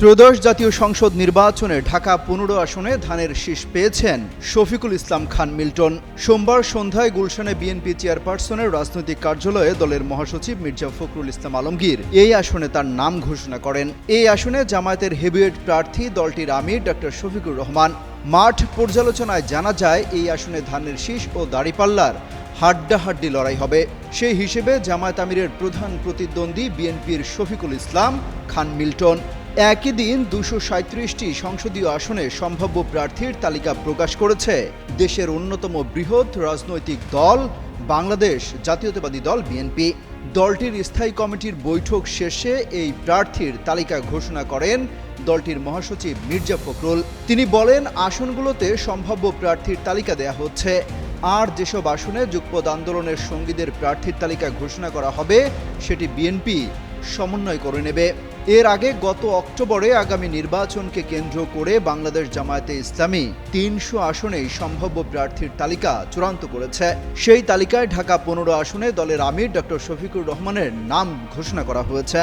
ত্রয়োদশ জাতীয় সংসদ নির্বাচনে ঢাকা পনেরো আসনে ধানের শীষ পেয়েছেন শফিকুল ইসলাম খান মিল্টন। সোমবার সন্ধ্যায় গুলশানে বিএনপি চেয়ারপারসনের রাজনৈতিক কার্যালয়ে দলের মহাসচিব মির্জা ফখরুল ইসলাম আলমগীর এই আসনে তার নাম ঘোষণা করেন। এই আসনে জামায়াতের হেভিওয়েট প্রার্থী দলটির আমির ডক্টর শফিকুর রহমান। মাঠ পর্যালোচনায় জানা যায়, এই আসনে ধানের শীষ ও দাড়িপাল্লার হাড্ডাহাড্ডি লড়াই হবে। সেই হিসেবে জামায়াত আমিরের প্রধান প্রতিদ্বন্দ্বী বিএনপির শফিকুল ইসলাম খান মিল্টন। একই দিন দুশো সাঁত্রিশটি সংসদীয় আসনে সম্ভাব্য প্রার্থীর তালিকা প্রকাশ করেছে। দেশের অন্যতম বৃহৎ রাজনৈতিক দল বাংলাদেশ, জাতীয়তাবাদী দল বিএনপি। দলটির স্থায়ী কমিটির বৈঠক শেষে এই প্রার্থীর তালিকা ঘোষণা করেন দলটির মহাসচিব মির্জা ফখরুল। তিনি বলেন, আসনগুলোতে সম্ভাব্য প্রার্থীর তালিকা দেয়া হচ্ছে। আর যেসব আসনে যুগপদ আন্দোলনের সঙ্গীদের প্রার্থীর তালিকা ঘোষণা করা হবে, সেটি বিএনপি সমন্বয় করে নেবে। এর আগে গত অক্টোবরে আগামী নির্বাচনকে কেন্দ্র করে বাংলাদেশ জামায়াতে ইসলামী তিনশো আসনে সম্ভাব্য প্রার্থীর তালিকা চূড়ান্ত করেছে। সেই তালিকায় ঢাকা পনেরো আসনে দলের আমির ডক্টর শফিকুর রহমানের নাম ঘোষণা করা হয়েছে।